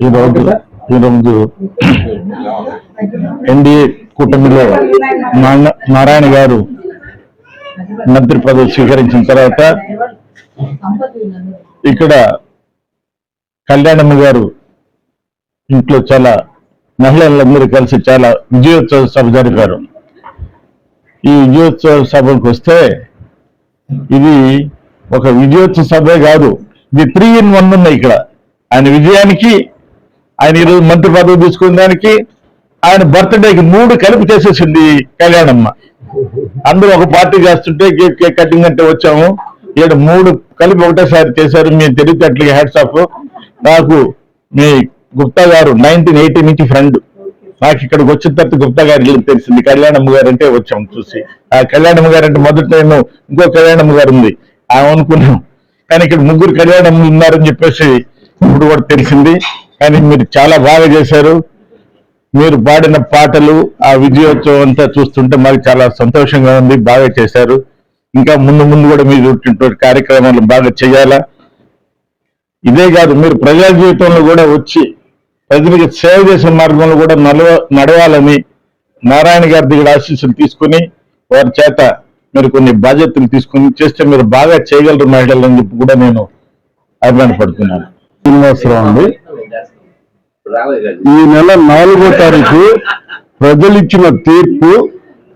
ఈరోజు ఈరోజు ఎన్డీఏ కూటమిలో నారాయణ గారు మంత్రి పదవి స్వీకరించిన తర్వాత ఇక్కడ కళ్యాణమ్మ గారు ఇంట్లో చాలా మహిళలందరూ కలిసి చాలా విజయోత్సవ సభ జరిపారు. ఈ విజయోత్సవ సభకు వస్తే ఇది ఒక విజయోత్సవ సభే కాదు. ఇది త్రీ ఇన్ వన్ ఉన్నాయి ఇక్కడ. ఆయన విజయానికి ఆయన ఈరోజు మంత్రి పదవి తీసుకున్న దానికి ఆయన బర్త్డేకి మూడు కలిపి చేసేసింది కళ్యాణమ్మ. అందరూ ఒక పార్టీ చేస్తుంటే కేక్ కేక్ కటింగ్ అంటే వచ్చాము. ఇక్కడ మూడు కలిపి ఒకటేసారి చేశారు. మీ తెలివితేటలకి హ్యాట్స్ ఆఫ్ నాకు మీ గుప్తా గారు నైన్టీన్ ఎయిటీ నుంచి ఫ్రెండ్ నాకు ఇక్కడికి వచ్చిన తర్వాత గుప్తా గారి ఇల్లు తెలిసింది. కళ్యాణమ్మ గారు అంటే వచ్చాం చూసి. ఆ కళ్యాణమ్మ గారు అంటే మొదట నేను ఇంకో కళ్యాణమ్మ గారు ఉంది. ఆమె అనుకున్నాం. కానీ ఇక్కడ ముగ్గురు కళ్యాణమ్మ ఉన్నారని చెప్పేసి ఇప్పుడు కూడా తెలిసింది. కానీ మీరు చాలా బాగా చేశారు. మీరు పాడిన పాటలు ఆ విజయోత్సవం అంతా చూస్తుంటే మాకు చాలా సంతోషంగా ఉంది. బాగా చేశారు. ఇంకా ముందు ముందు కూడా మీరు ఇటువంటి కార్యక్రమాలు బాగా చేయాలా? ఇదే కాదు మీరు ప్రజా జీవితంలో కూడా వచ్చి ప్రజలకు సేవ చేసే మార్గంలో కూడా నడవ నడవాలని నారాయణ గారి దగ్గర ఆశీస్సులు తీసుకుని వారి చేత మీరు కొన్ని బాధ్యతలు తీసుకుని చేస్తే మీరు బాగా చేయగలరు మహిళలు అని చెప్పి కూడా నేను అభిమానపడుతున్నాను శ్రీనివాసరావు అండి. ఈ నెల నాలుగో తారీఖు ప్రజలు ఇచ్చిన తీర్పు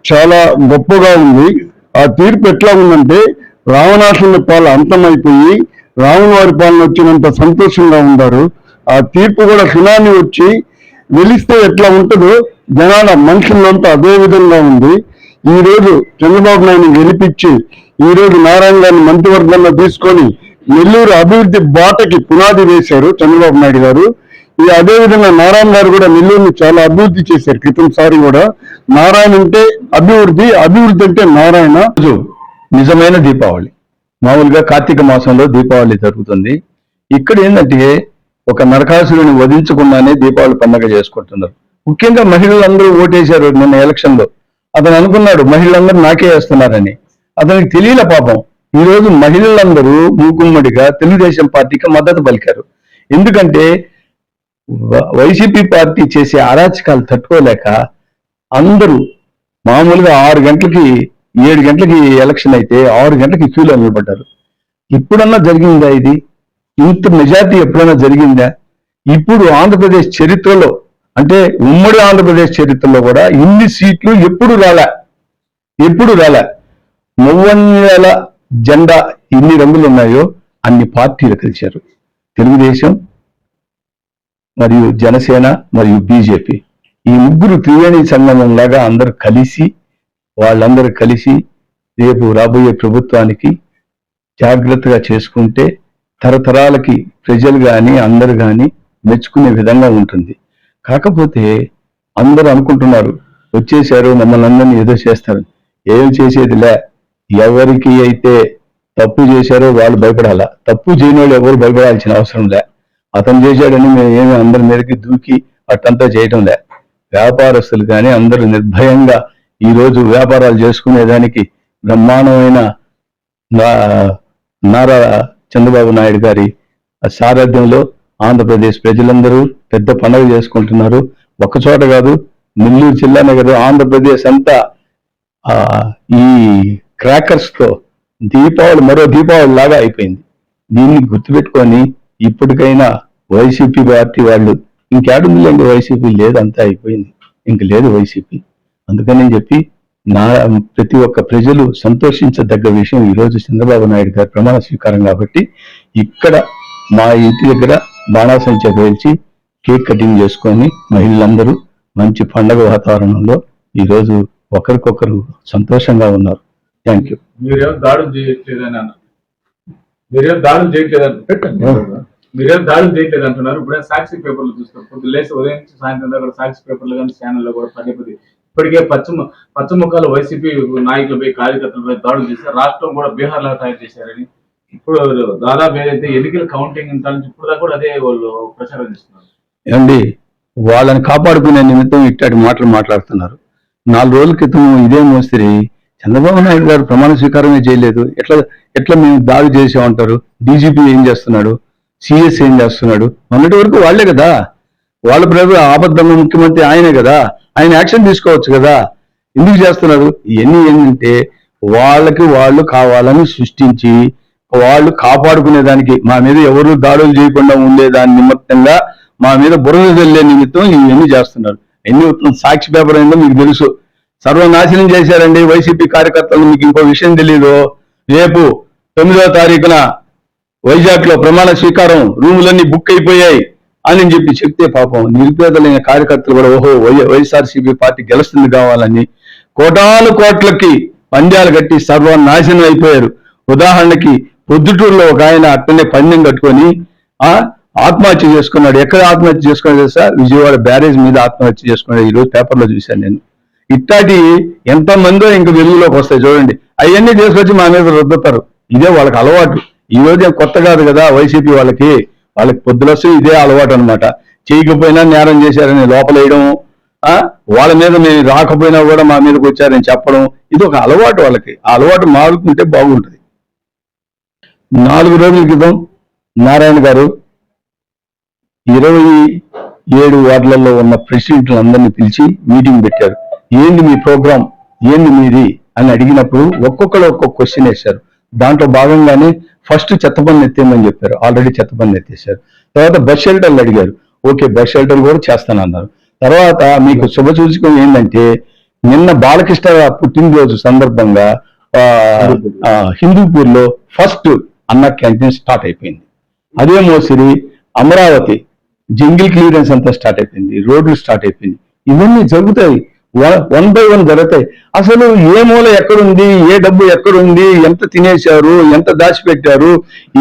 చాలా గొప్పగా ఉంది. ఆ తీర్పు ఎట్లా ఉందంటే రావణాసుని పాలు అంతమైపోయి రావణ వారి పాలన వచ్చినంత సంతోషంగా ఉన్నారు. ఆ తీర్పు కూడా సునామీ వచ్చి వెలిస్తే ఎట్లా ఉంటుందో జనాల మనుషులంతా అదే విధంగా ఉంది. ఈ రోజు చంద్రబాబు నాయుడు గెలిపించి ఈ రోజు నారాయణ గారిని మంత్రివర్గంలో తీసుకొని నెల్లూరు అభివృద్ధి బాటకి పునాది వేశారు చంద్రబాబు నాయుడు గారు. ఈ అదే విధంగా నారాయణ గారు కూడా నెల్లూరుని చాలా అభివృద్ధి చేశారు. క్రితం సారి కూడా నారాయణ అంటే అభివృద్ధి అభివృద్ధి అంటే నారాయణ. నిజమైన దీపావళి. మామూలుగా కార్తీక మాసంలో దీపావళి జరుగుతుంది. ఇక్కడ ఏంటంటే ఒక నరకాసురుని వధించకుండానే దీపావళి పండగ చేసుకుంటున్నారు. ముఖ్యంగా మహిళలందరూ ఓటేశారు నిన్న ఎలక్షన్లో అతను అనుకున్నాడు మహిళలందరూ నాకే వేస్తున్నారని. అతనికి తెలియల పాపం ఈ రోజు మహిళలందరూ మూకుమ్మడిగా తెలుగుదేశం పార్టీకి మద్దతు పలికారు. ఎందుకంటే వ- వైసీపీ పార్టీ చేసే అరాచకాలు తట్టుకోలేక అందరూ మామూలుగా ఆరు గంటలకి ఏడు గంటలకి ఎలక్షన్ అయితే ఆరు గంటలకి క్యూలో నిలబడ్డారు. ఇప్పుడన్నా జరిగిందా ఇది? ఇంత మెజార్టీ ఎప్పుడైనా జరిగిందా? ఇప్పుడు ఆంధ్రప్రదేశ్ చరిత్రలో అంటే ఉమ్మడి ఆంధ్రప్రదేశ్ చరిత్రలో కూడా ఇన్ని సీట్లు ఎప్పుడు రాలే? ఎప్పుడు రాలే? మువ్వన్నెల జెండా ఎన్ని రంగులు ఉన్నాయో అన్ని పార్టీలు కలిశారు తెలుగుదేశం మరియు జనసేన మరియు బీజేపీ. ఈ ముగ్గురు త్రివేణి సంగమంలాగా అందరూ కలిసి వాళ్ళందరూ కలిసి రేపు రాబోయే ప్రభుత్వానికి జాగ్రత్తగా చేసుకుంటే తరతరాలకి ప్రజలు కానీ అందరు కానీ మెచ్చుకునే విధంగా ఉంటుంది. కాకపోతే అందరూ అనుకుంటున్నారు వచ్చేసారు మమ్మల్ని అందరినీ ఏదో చేస్తారు. ఏం చేసేది లే ఎవరికి అయితే తప్పు చేశారో వాళ్ళు భయపడాలా? తప్పు చేయని వాళ్ళు ఎవరు భయపడాల్సిన అవసరం లే. అతను చేశాడని మేము ఏమి అందరి మీదకి దూకి అట్టంతా చేయటం లే. వ్యాపారస్తులు కానీ అందరూ నిర్భయంగా ఈ రోజు వ్యాపారాలు చేసుకునేదానికి బ్రహ్మాండమైన నారా చంద్రబాబు నాయుడు గారి సారథ్యంలో ఆంధ్రప్రదేశ్ ప్రజలందరూ పెద్ద పండుగ చేసుకుంటున్నారు. ఒక్క చోట కాదు నెల్లూరు జిల్లానే కాదు ఆంధ్రప్రదేశ్ అంతా ఈ క్రాకర్స్తో దీపావళి మరో దీపావళి లాగా అయిపోయింది. దీన్ని గుర్తుపెట్టుకొని ఇప్పటికైనా వైసీపీ పార్టీ వాళ్ళు ఇంకేడుందిలేండి వైసీపీ లేదు అంతా అయిపోయింది. ఇంక లేదు వైసీపీ. అందుకని చెప్పి నా ప్రతి ఒక్క ప్రజలు సంతోషించదగ్గ విషయం ఈ రోజు చంద్రబాబు నాయుడు గారి ప్రమాణ స్వీకారం కాబట్టి ఇక్కడ మా ఇంటి దగ్గర బాణాసంచా పేల్చి కేక్ కటింగ్ చేసుకొని మహిళలందరూ మంచి పండగ వాతావరణంలో ఈ రోజు ఒకరికొకరు సంతోషంగా ఉన్నారు. థ్యాంక్ యూ మీరేం దాడులు చేయట్లేదని అన్న మీరేం దాడులు చేయట్లేదని పెట్టండి. మీరేం దాడులు చేయట్లేదు అంటున్నారు. ఇప్పుడే సాక్షి పేపర్లు చూస్తారు. పొద్దు లేచి ఉదయం సాయంత్రం దాకా సాక్షి పేపర్లు కానీ ఛానల్లో కూడా పదే పదే ఇప్పటికే పశ్చిమ పశ్చిమకాల వైసీపీ నాయకులపై కార్యకర్తలపై దాడులు చేశారు. రాష్ట్రం కూడా బీహార్ లాగా తయారు చేశారని. ఇప్పుడు దాదాపు ఏదైతే ఎన్నికల కౌంటింగ్ ఉంటారని ఇప్పుడు దాకా కూడా అదే వాళ్ళు ప్రచారం చేస్తున్నారు. ఏమండి వాళ్ళని కాపాడుకునే నిమిత్తం ఇట్లాంటి మాటలు మాట్లాడుతున్నారు. నాలుగు రోజుల క్రితం ఇదే మోస్తిరి చంద్రబాబు నాయుడు గారు ప్రమాణ స్వీకారమే చేయలేదు. ఎట్లా ఎట్లా మేము దాడి చేసామంటారు డీజీపీ ఏం చేస్తున్నాడు? సిఎస్ ఏం చేస్తున్నాడు? మొన్నటి వరకు వాళ్ళే కదా. వాళ్ళ ప్రజలు ఆబద్ధంగా ముఖ్యమంత్రి ఆయనే కదా ఆయన యాక్షన్ తీసుకోవచ్చు కదా. ఎందుకు చేస్తున్నారు? ఇవన్నీ ఏంటంటే వాళ్ళకి వాళ్ళు కావాలని సృష్టించి వాళ్ళు కాపాడుకునే దానికి మా మీద ఎవరు దాడులు చేయకుండా ఉండే దాని నిమిత్తంగా మా మీద బురద వెళ్ళే నిమిత్తం ఇవన్నీ చేస్తున్నారు. ఎన్ని సాక్షి పేపర్ అయిందో మీకు తెలుసు. సర్వనాశనం చేశారండి వైసీపీ కార్యకర్తలు మీకు ఇంకో విషయం తెలియదు రేపు తొమ్మిదవ తారీఖున వైజాగ్లో ప్రమాణ స్వీకారం రూములన్నీ బుక్ అయిపోయాయి. అని చెప్పి చెప్తే పాపం నిరుపేదలైన కార్యకర్తలు కూడా ఓహో వైఎ వైఎస్ఆర్సీపీ పార్టీ గెలుస్తుంది కావాలని కోటాను కోట్లకి పంద్యాలు కట్టి సర్వనాశనం అయిపోయారు. ఉదాహరణకి పొద్దుటూరులో ఒక ఆయన అట్టనే పందెం కట్టుకొని ఆ ఆత్మహత్య చేసుకున్నాడు. ఎక్కడ ఆత్మహత్య చేసుకున్నాడు తెలుసా? విజయవాడ బ్యారేజ్ మీద ఆత్మహత్య చేసుకున్నాడు. ఈ రోజు పేపర్లో చూశాను నేను. ఇట్లాంటి ఎంతమందో ఇంక వెలుగులోకి వస్తాయి చూడండి. అవన్నీ తీసుకొచ్చి మా మీద రుద్దుతారు. ఇదే వాళ్ళకి అలవాటు. ఈ రోజు కొత్త కాదు కదా వైసీపీ వాళ్ళకి. వాళ్ళకి పొద్దులొస్తూ ఇదే అలవాటు అన్నమాట. చేయకపోయినా నేరం చేశారని లోపలేయడం ఆ? వాళ్ళ మీద మేము రాకపోయినా కూడా మా మీదకి వచ్చారని చెప్పడం ఇది ఒక అలవాటు వాళ్ళకి. ఆ అలవాటు మారుకుంటే బాగుంటుంది. నాలుగు రోజుల క్రితం నారాయణ గారు ఇరవై ఏడు వార్డులలో ఉన్న ప్రెసిడెంట్లందరినీ పిలిచి మీటింగ్ పెట్టారు. ఏంది మీ ప్రోగ్రాం? ఏంది మీది? అని అడిగినప్పుడు ఒక్కొక్కరు ఒక్కొక్క క్వశ్చన్ వేశారు. దాంట్లో భాగంగానే ఫస్ట్ చెత్త పన్ను ఎత్తేయమని చెప్పారు. ఆల్రెడీ చెత్త పన్ను ఎత్తేసారు తర్వాత బస్ షెల్టర్లు అడిగారు. ఓకే బస్ షెల్టర్ కూడా చేస్తానన్నారు. తర్వాత మీకు శుభ సూచకం ఏంటంటే నిన్న బాలకృష్ణ పుట్టినరోజు సందర్భంగా ఆ, హిందూపూర్లో ఫస్ట్ అన్న క్యాంటీన్ స్టార్ట్ అయిపోయింది. అదే మోసిరి అమరావతి జంగిల్ క్లియరెన్స్ అంతా స్టార్ట్ అయిపోయింది. రోడ్లు స్టార్ట్ అయిపోయింది. ఇవన్నీ జరుగుతాయి. వన్ బై వన్ జరుగుతాయి. అసలు ఏ మూల ఎక్కడుంది ఏ డబ్బు ఎక్కడుంది ఎంత తినేశారు ఎంత దాచిపెట్టారు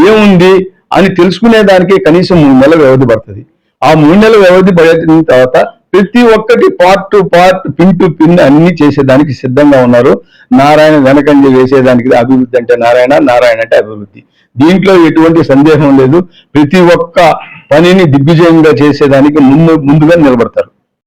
ఏముంది అని తెలుసుకునే దానికి కనీసం మూడు నెలల వ్యవధి పడుతుంది. ఆ మూడు నెలల వ్యవధి పడిన తర్వాత ప్రతి ఒక్కటి part to part pin to pin అన్ని చేసేదానికి సిద్ధంగా ఉన్నారు. నారాయణ వెనకంజ వేసేదానికి అభివృద్ధి అంటే నారాయణ నారాయణ అంటే అభివృద్ధి. దీంట్లో ఎటువంటి సందేహం లేదు. ప్రతి ఒక్క పనిని దిగ్విజయంగా చేసేదానికి ముందు ముందుగా నిలబడతారు.